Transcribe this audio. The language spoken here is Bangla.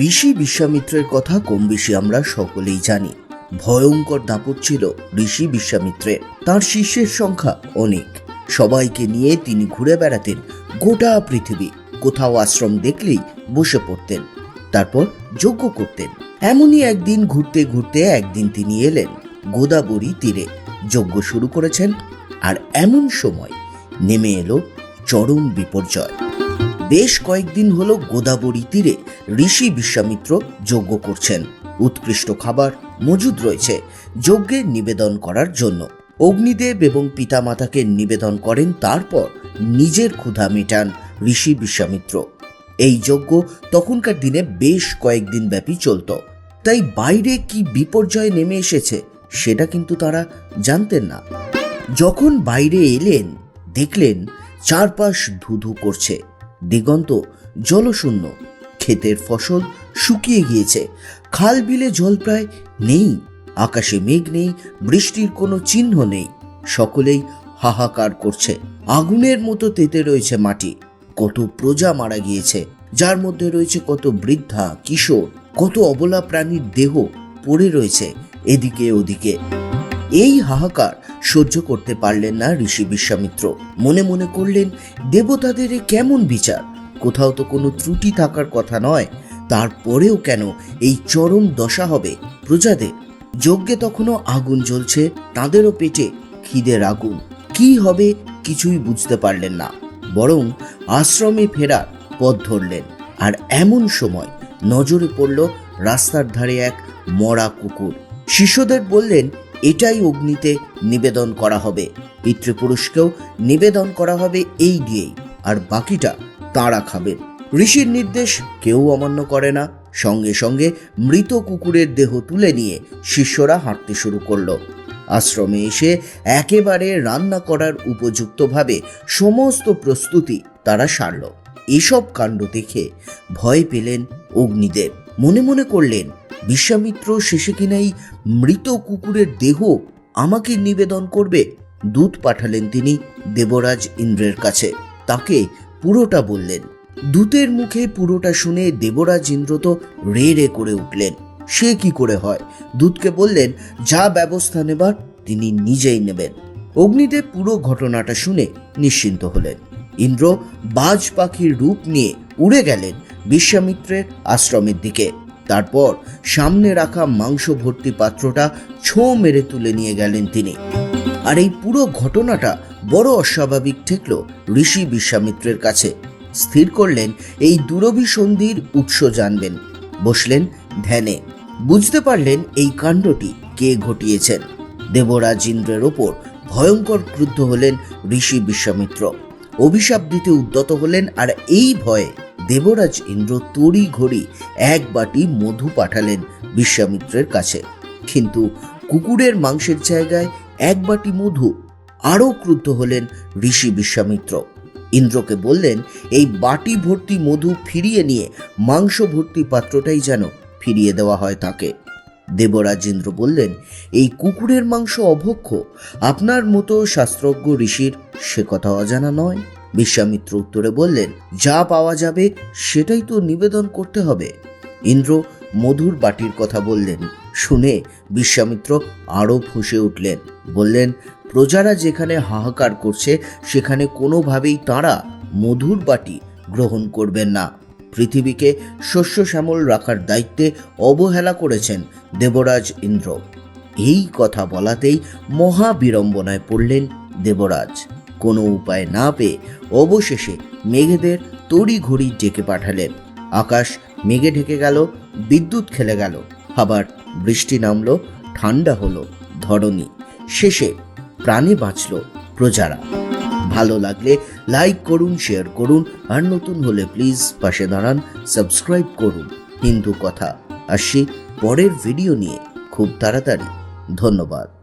ঋষি বিশ্বামিত্রের কথা কম বেশি আমরা সকলেই জানি। ভয়ঙ্কর দাপট ছিল ঋষি বিশ্বামিত্রের। তার শিষ্যের সংখ্যা অনেক। সবাইকে নিয়ে তিনি ঘুরে বেড়াতেন গোটা পৃথিবী। কোথাও আশ্রম দেখলেই বসে পড়তেন, তারপর যজ্ঞ করতেন। এমনই একদিন ঘুরতে ঘুরতে একদিন তিনি এলেন গোদাবরী তীরে। যজ্ঞ শুরু করেছেন আর এমন সময় নেমে এলো চরম বিপর্যয়। বেশ কয়েকদিন হলো গোদাবরী তীরে ঋষি বিশ্বামিত্র যজ্ঞ করছেন। উৎকৃষ্ট খাবার মজুদ রয়েছে যজ্ঞে নিবেদন করার জন্য। অগ্নিদেব এবং পিতামাতাকে নিবেদন করেন, তারপর নিজের ক্ষুধা মেটান ঋষি বিশ্বামিত্র। এই যজ্ঞ তখনকার দিনে বেশ কয়েকদিন ব্যাপী চলত। তাই বাইরে কি বিপর্যয় নেমে এসেছে, সেটা কিন্তু তারা জানতেন না। যখন বাইরে এলেন, দেখলেন চারপাশ ধুধু করছে। দিগন্ত জলশূন্য। ক্ষেতের ফসল শুকিয়ে গিয়েছে। খাল বিলে জল প্রায় নেই। আকাশে মেঘ নেই। বৃষ্টির কোনো চিহ্ন নেই। সকলেই হাহাকার করছে। আগুনের মতো তেতে রয়েছে মাটি। কত প্রজা মারা গিয়েছে। যার মধ্যে রয়েছে কত বৃদ্ধা, কিশোর, কত অবলা প্রাণীর দেহ পড়ে রয়েছে। এদিকে ওদিকে এই হাহাকার সহ্য করতে পারলেন না ঋষি বিশ্বামিত্র। মনে মনে করলেন, দেবতাদের কেমন বিচার? কোথাও তো কোনো ত্রুটি থাকার কথা নয়। তারপরেও কেন এই চরম দশা হবে? প্রজাদের, যজ্ঞে তখনও আগুন জ্বলছে, তাদেরও পেটে খিদের আগুন। কি হবে কিছুই বুঝতে পারলেন না। বরং আশ্রমে ফেরার পথ ধরলেন। আর এমন সময় নজরে পড়ল রাস্তার ধারে এক মরা কুকুর। শিষ্যদের বললেন এটাই অগ্নিতে নিবেদন করা হবে। পিতৃপুরুষকেও নিবেদন করা হবে এই দিয়েই, আর বাকিটা তাঁরা খাবেন ঋষির নির্দেশ কেউ অমান্য করে না। সঙ্গে সঙ্গে মৃত কুকুরের দেহ তুলে নিয়ে শিষ্যরা হাঁটতে শুরু করল। আশ্রমে এসে একেবারে রান্না করার উপযুক্তভাবে সমস্ত প্রস্তুতি তারা সারল। এসব কাণ্ড দেখে ভয় পেলেন অগ্নিদেব। মনে মনে করলেন বিশ্বামিত্র শেষে কিনা এই মৃত কুকুরের দেহ আমাকে নিবেদন করবে? দূত পাঠালেন তিনি দেবরাজ ইন্দ্রের কাছে। তাকে পুরোটা বললেন। দূতের মুখে পুরোটা শুনে দেবরাজ ইন্দ্র তো রে রে করে উঠলেন। সে কি করে হয়? দূতকে বললেন, যা ব্যবস্থা নেবার তিনি নিজেই নেবেন। অগ্নিদেব পুরো ঘটনাটা শুনে নিশ্চিন্ত হলেন। ইন্দ্র বাজ পাখির রূপ নিয়ে উড়ে গেলেন বিশ্বামিত্রের আশ্রমের দিকে। তারপর সামনে রাখা মাংস ভর্তি পাত্রটা ছো মেরে তুলে নিয়ে গেলেন তিনি। আর এই পুরো ঘটনাটা বড় অস্বাভাবিক ঠেকল ঋষি বিশ্বামিত্রের কাছে। স্থির করলেন, এই দুরভিসন্ধির উৎস জানবেন। বসলেন ধ্যানে। বুঝতে পারলেন এই কাণ্ডটি কে ঘটিয়েছেন। দেবরাজ ইন্দ্রের ওপর ভয়ঙ্কর ক্রুদ্ধ হলেন ঋষি বিশ্বামিত্র। অভিশাপ দিতে উদ্যত হলেন আর এই ভয়ে দেবরাজ ইন্দ্র তড়ি ঘড়ি এক বাটি মধু পাঠালেন বিশ্বামিত্রের কাছে। কিন্তু কুকুরের মাংসের জায়গায় এক বাটি মধু আরও ক্রুদ্ধ হলেন ঋষি বিশ্বামিত্র। ইন্দ্রকে বললেন, এই বাটি ভর্তি মধু ফিরিয়ে নিয়ে মাংস ভর্তি পাত্রটাই যেন ফিরিয়ে দেওয়া হয় তাকে। দেবরাজ ইন্দ্র বললেন, এই কুকুরের মাংস অভক্ষ, আপনার মতো শাস্ত্রজ্ঞ ঋষির সে কথা অজানা নয়। বিশ্বামিত্র উত্তরে বললেন, যা পাওয়া যাবে, সেটাই তো নিবেদন করতে হবে। ইন্দ্র মধুর বাটির কথা বললেন। শুনে বিশ্বামিত্র আরও ফুঁসে উঠলেন। বললেন, প্রজারা যেখানে হাহাকার করছে, সেখানে কোনোভাবেই তাঁরা মধুর বাটি গ্রহণ করবেন না। পৃথিবীকে শস্য শ্যামল রাখার দায়িত্বে অবহেলা করেছেন দেবরাজ ইন্দ্র। এই কথা বলাতেই মহা বিড়ম্বনায় পড়লেন দেবরাজ। কোনো উপায় না পেয়ে অবশেষে মেঘেদের তড়ি ঘড়ি ডেকে পাঠালেন। আকাশ মেঘে ঢেকে গেল, বিদ্যুৎ খেলে গেল, আবার বৃষ্টি নামলো ঠান্ডা হলো ধরণী। শেষে প্রাণে বাঁচল প্রজারা। ভালো লাগলে লাইক করুন, শেয়ার করুন, আর নতুন হলে প্লিজ পাশে দাঁড়ান, সাবস্ক্রাইব করুন। হিন্দু কথা। আসছি পরের ভিডিও নিয়ে। খুব তাড়াতাড়ি। ধন্যবাদ।